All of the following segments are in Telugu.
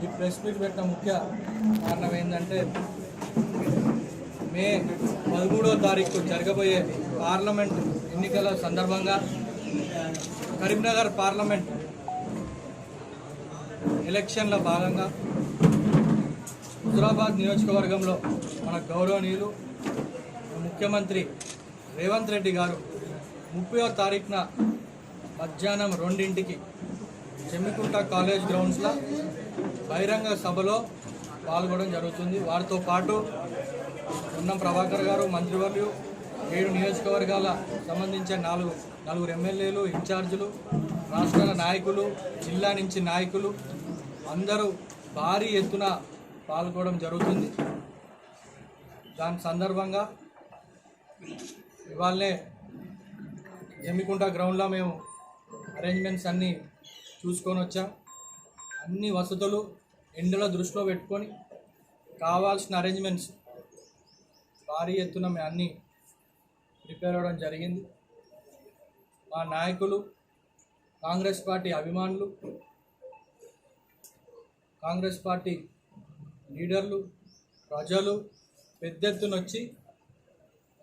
ఈ ప్రెస్ మీట్ పెట్టిన ముఖ్య కారణం ఏంటంటే మే పదమూడవ తారీఖు జరగబోయే పార్లమెంట్ ఎన్నికల సందర్భంగా కరీంనగర్ పార్లమెంట్ ఎలక్షన్ల భాగంగా హుజరాబాద్ నియోజకవర్గంలో మన గౌరవనీయులు ముఖ్యమంత్రి రేవంత్ రెడ్డి గారు ముప్పయో తారీఖున మధ్యాహ్నం రెండింటికి చెమ్మికుంట కాలేజ్ గ్రౌండ్స్లో బహిరంగ సభలో పాల్గొనడం జరుగుతుంది. వారితో పాటు ఉన్న ప్రభాకర్ గారు మంత్రివర్యులు ఏడు నియోజకవర్గాల సంబంధించిన నాలుగు నలుగురు ఎమ్మెల్యేలు ఇన్ఛార్జీలు రాష్ట్రాల నాయకులు జిల్లా నుంచి నాయకులు అందరూ భారీ ఎత్తున పాల్గొనడం జరుగుతుంది. దాని సందర్భంగా ఇవాళనే జమ్మికుంట గ్రౌండ్లో మేము అరేంజ్మెంట్స్ అన్నీ చూసుకొని వచ్చాం. అన్ని వసతులు ఎండలో దృష్టిలో పెట్టుకొని కావాల్సిన అరేంజ్మెంట్స్ భారీ ఎత్తున మేము అన్నీ ప్రిపేర్ అవ్వడం జరిగింది. మా నాయకులు కాంగ్రెస్ పార్టీ అభిమానులు కాంగ్రెస్ పార్టీ లీడర్లు ప్రజలు పెద్ద ఎత్తున వచ్చి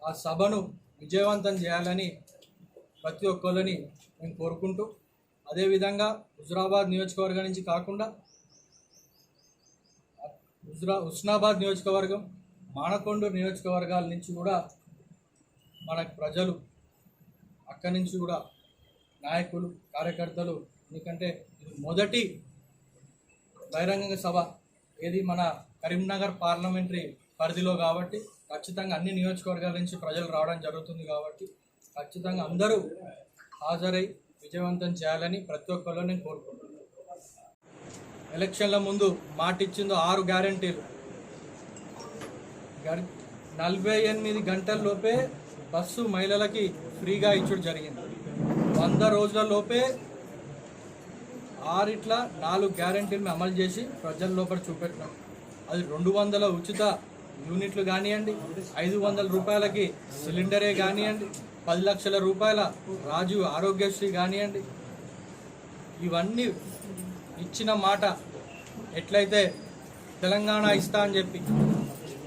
ఆ సభను విజయవంతం చేయాలని ప్రతి ఒక్కళ్ళని మేము కోరుకుంటూ అదేవిధంగా హుజురాబాద్ నియోజకవర్గం నుంచి కాకుండా హుజరా హుస్నాబాద్ నియోజకవర్గం మానకొండ నియోజకవర్గాల నుంచి కూడా మన ప్రజలు అక్కడి నుంచి కూడా నాయకులు కార్యకర్తలు ఎందుకంటే ఇది మొదటి బహిరంగ సభ ఏది మన కరీంనగర్ పార్లమెంటరీ పరిధిలో కాబట్టి ఖచ్చితంగా అన్ని నియోజకవర్గాల నుంచి ప్రజలు రావడం జరుగుతుంది కాబట్టి ఖచ్చితంగా అందరూ హాజరై విజయవంతం చేయాలని ప్రతి ఒక్కరిలో నేను కోరుకుంటున్నాను ఎలక్షన్ల ముందు మాటిచ్చిందో ఆరు గ్యారంటీలు. నలభై ఎనిమిది గంటల లోపే బస్సు మహిళలకి ఫ్రీగా ఇచ్చుడు జరిగింది. వంద రోజుల లోపే ఆరిట్ల నాలుగు గ్యారంటీలను అమలు చేసి ప్రజల లోపల చూపెట్టినాం. అది రెండు వందల ఉచిత యూనిట్లు కానివ్వండి ఐదు వందల రూపాయలకి సిలిండరే కానివ్వండి పది లక్షల రూపాయల రాజు ఆరోగ్యశ్రీ కానివ్వండి ఇవన్నీ ఇచ్చిన మాట ఎట్లయితే తెలంగాణ ఇస్తా అని చెప్పి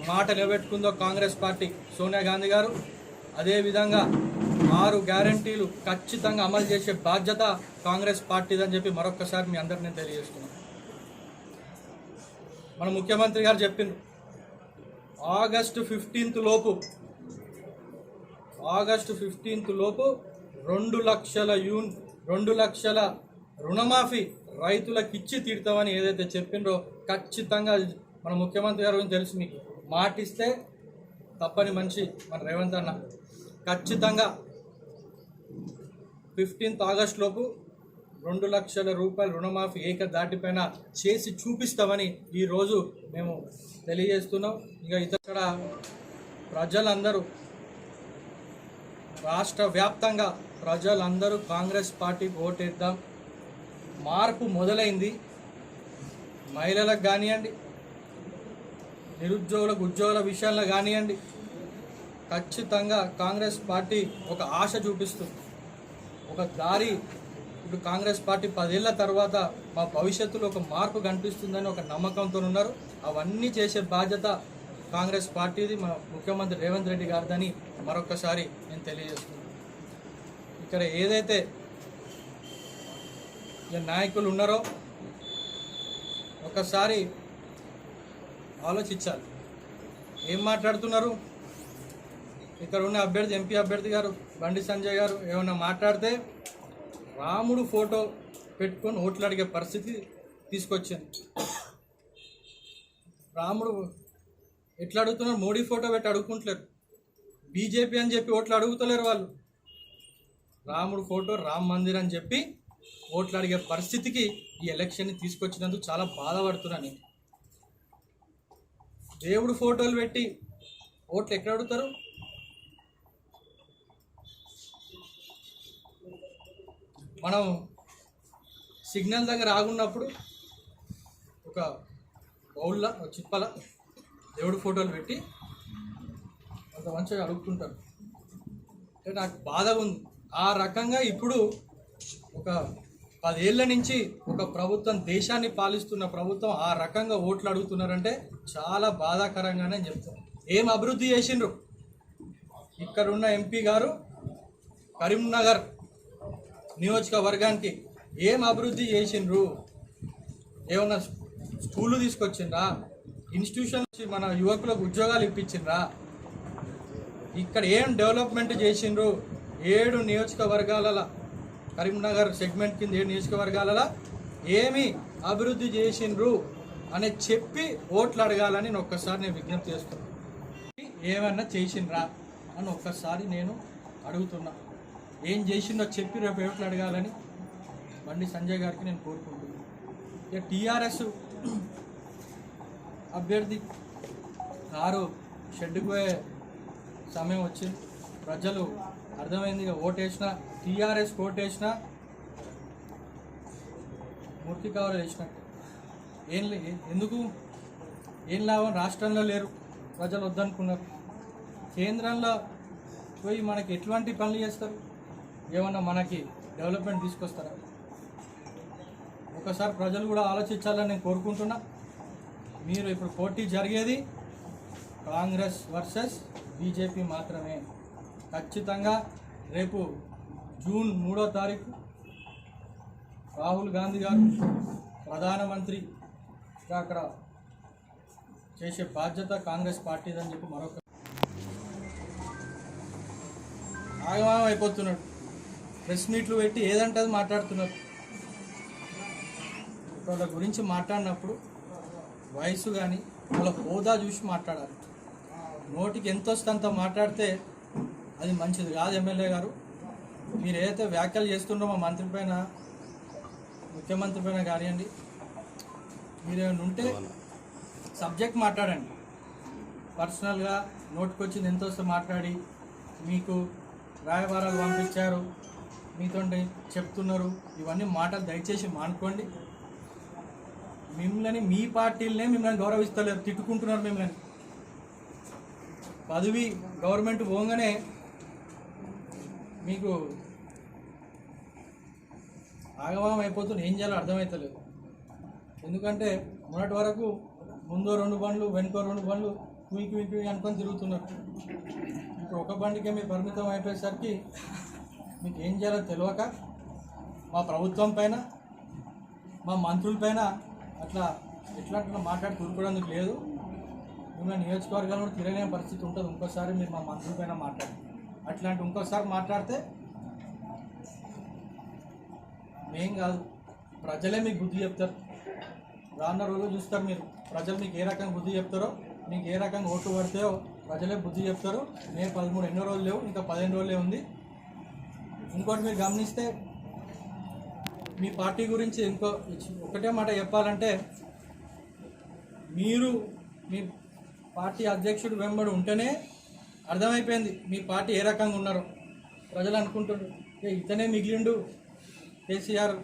మాట నిలబెట్టుకుందో కాంగ్రెస్ పార్టీ సోనియా గాంధీ గారు అదేవిధంగా ఆరు గ్యారంటీలు ఖచ్చితంగా అమలు చేసే బాధ్యత కాంగ్రెస్ పార్టీదని చెప్పి మరొకసారి మీ అందరినీ తెలియజేస్తున్నాను. మన ముఖ్యమంత్రి గారు చెప్పిండ్రు ఆగస్టు ఫిఫ్టీన్త్ లోపు ఆగస్టు ఫిఫ్టీన్త్ లోపు రెండు లక్షల యూన్ రెండు లక్షల రుణమాఫీ రైతులకు ఇచ్చి తీరుతామని ఏదైతే చెప్పిండ్రో ఖచ్చితంగా మన ముఖ్యమంత్రి గారు గురించి తెలుసు మీకు. మాటిస్తే తప్పని మనిషి మన రేవంత్ అన్న. ఖచ్చితంగా ఫిఫ్టీన్త్ ఆగస్ట్ లోపు రెండు లక్షల రూపాయల రుణమాఫీ ఏక దాటిపైన చేసి చూపిస్తామని ఈరోజు మేము తెలియజేస్తున్నాం. ఇక ఇక్కడ ప్రజలందరూ రాష్ట్ర వ్యాప్తంగా ప్రజలందరూ కాంగ్రెస్ పార్టీకి ఓటేద్దాం. మార్పు మొదలైంది. మహిళలకు కానివ్వండి నిరుద్యోగులకు ఉద్యోగుల విషయాల్లో కానివ్వండి ఖచ్చితంగా కాంగ్రెస్ పార్టీ ఒక ఆశ చూపిస్తుంది. ఒక దారి ఇప్పుడు కాంగ్రెస్ పార్టీ పదేళ్ళ తర్వాత మా భవిష్యత్తులో ఒక మార్పు కనిపిస్తుందని ఒక నమ్మకంతో ఉన్నారు. అవన్నీ చేసే బాధ్యత కాంగ్రెస్ పార్టీది. మా ముఖ్యమంత్రి రేవంత్ రెడ్డి గారిదని మరొకసారి నేను తెలియజేస్తున్నాను. ఇక్కడ ఏదైతే నాయకులు ఉన్నారో ఒకసారి ఆలోచించాలి. ఏం మాట్లాడుతున్నారు? ఇక్కడ ఉన్న అభ్యర్థి ఎంపీ అభ్యర్థి గారు బండి సంజయ్ గారు ఏమైనా మాట్లాడితే రాముడు ఫోటో పెట్టుకొని ఓట్లు అడిగే పరిస్థితి తీసుకొచ్చింది. రాముడు ఎట్లా అడుగుతున్నారు? మోడీ ఫోటో పెట్టి అడుగుకుంటలేరు. బీజేపీ అని చెప్పి ఓట్లు అడుగుతలేరు వాళ్ళు. రాముడు ఫోటో రామ్ మందిర్ అని చెప్పి ఓట్లు అడిగే పరిస్థితికి ఈ ఎలక్షన్ని తీసుకొచ్చినందుకు చాలా బాధపడుతున్నాను. నేను దేవుడు ఫోటోలు పెట్టి ఓట్లు ఎక్కడ అడుగుతారు? మనం సిగ్నల్ దగ్గర ఆగున్నప్పుడు ఒక బౌల్ల ఒక చిప్పల దేవుడు ఫోటోలు పెట్టి అంత మంచిగా అడుగుతుంటారు. అంటే నాకు బాధగా ఉంది. ఆ రకంగా ఇప్పుడు ఒక పదేళ్ళ నుంచి ఒక ప్రభుత్వం దేశాన్ని పాలిస్తున్న ప్రభుత్వం ఆ రకంగా ఓట్లు అడుగుతున్నారంటే చాలా బాధాకరంగానే చెప్తాను ఏం అభివృద్ధి చేసిండ్రు? ఇక్కడ ఉన్న ఎంపీ గారు కరీంనగర్ నియోజకవర్గానికి ఏం అభివృద్ధి చేసిండ్రు? ఏమన్నా స్కూళ్ళు తీసుకొచ్చిండ్రా? ఇన్స్టిట్యూషన్ మన యువకులకు ఉద్యోగాలు ఇప్పించిండ్రా? ఇక్కడ ఏం డెవలప్మెంట్ చేసిండ్రు? ఏడు నియోజకవర్గాల కరీంనగర్ సెగ్మెంట్ కింద ఏడు నియోజకవర్గాల ఏమి అభివృద్ధి చేసిండ్రు అని చెప్పి ఓట్లు అడగాలని నేను ఒక్కసారి నేను విజ్ఞప్తి చేస్తున్నాను ఏమన్నా చేసిండ్రా అని ఒక్కసారి నేను అడుగుతున్నా. ఏం చేసిందో చెప్పి రేపు ఓట్లు అడగాలని బండి సంజయ్ గారికి నేను కోరుకుంటున్నాను ఇక టీఆర్ఎస్ అభ్యర్థి కారు షెడ్డుకు పోయే సమయం వచ్చింది. ప్రజలు అర్థమైంది ఇక ఓటేసిన టీఆర్ఎస్ ఓటేసిన మూర్తి కవర్ వేసినట్టు ఏం లే ఎందుకు? ఏం లాభం? రాష్ట్రంలో లేరు. ప్రజలు వద్దనుకున్నారు. కేంద్రంలో పోయి మనకి ఎటువంటి పనులు చేస్తారు? ఏమన్నా మనకి డెవలప్మెంట్ తీసుకొస్తారా? ఒకసారి ప్రజలు కూడా ఆలోచించాలని నేను కోరుకుంటున్నా. మీరు ఇప్పుడు పోటీ జరిగేది కాంగ్రెస్ వర్సెస్ బీజేపీ మాత్రమే. ఖచ్చితంగా రేపు జూన్ మూడో తారీఖు రాహుల్ గాంధీ గారు ప్రధానమంత్రిగా అక్కడ చేసే బాధ్యత కాంగ్రెస్ పార్టీదని చెప్పి మరొక ఆగమాగం అయిపోతున్నాడు. ప్రెస్ మీట్లు పెట్టి ఏదంటే అది మాట్లాడుతున్నారు. వాళ్ళ గురించి మాట్లాడినప్పుడు వయసు కానీ వాళ్ళ హోదా చూసి మాట్లాడాలి. నోటికి ఎంత వస్తే అంత మాట్లాడితే అది మంచిది కాదు ఎమ్మెల్యే గారు. మీరు ఏదైతే వ్యాఖ్యలు చేస్తుండో మా మంత్రి పైన ముఖ్యమంత్రి పైన కానివ్వండి మీరు ఉంటే సబ్జెక్ట్ మాట్లాడండి. పర్సనల్గా నోటికి వచ్చింది ఎంత వస్తే మాట్లాడి మీకు రాయబారాలు పంపించారు మీతో చెప్తున్నారు. ఇవన్నీ మాటలు దయచేసి మానుకోండి. మిమ్మల్ని మీ పార్టీలనే మిమ్మల్ని గౌరవిస్తలేరు తిట్టుకుంటున్నారు మిమ్మల్ని. పదవి గవర్నమెంట్ పోగానే మీకు ఆగమనం అయిపోతుంది ఏం చేయాలో అర్థమవుతలేదు ఎందుకంటే మొన్నటి వరకు ముందో రెండు బండ్లు వెనుకో రెండు బండ్లు కుయి క్విక్ అనుకొని తిరుగుతున్నారు. ఇప్పుడు ఒక బండికే మీరు పరిమితం అయిపోయేసరికి మీకు ఏం చేయాలో తెలియక మా ప్రభుత్వం పైన మా మంత్రులపైన అట్లా ఎట్లా అట్లా మాట్లాడి కూరుకోవడానికి లేదు. మిమ్మల్ని నియోజకవర్గాలు కూడా తిరగలేని పరిస్థితి ఉంటుంది. ఇంకోసారి మీరు మా మంత్రులపైన మాట్లాడండి. అట్లాంటి ఇంకోసారి మాట్లాడితే మేం కాదు ప్రజలే మీకు బుద్ధి చెప్తారు. రానున్న రోజులు చూస్తారు మీరు ప్రజలు మీకు ఏ రకంగా బుద్ధి చెప్తారో మీకు ఏ రకంగా ఓట్లు పడతాయో ప్రజలే బుద్ధి చెప్తారు. మే పదమూడు ఎన్నో రోజులు లేవు ఇంకా పదిహేను రోజులే ఉంది. ఇంకోటి మీరు గమనిస్తే మీ పార్టీ గురించి ఇంకో ఒకటే మాట చెప్పాలంటే మీరు మీ పార్టీ అధ్యక్షుడు వెంబడి ఉంటేనే అర్థమైపోయింది. మీ పార్టీ ఏ రకంగా ఉన్నారో. ప్రజలు అనుకుంటున్నారు. ఏ ఇతనే మిగిలిండు? కేసీఆర్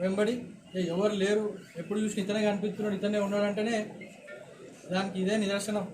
వెంబడి. ఏ ఎవరు లేరు? ఎప్పుడు చూసిన ఇతనే కనిపిస్తున్నాడు ఇతనే ఉన్నాడంటేనే దానికి ఇదే నిదర్శనం.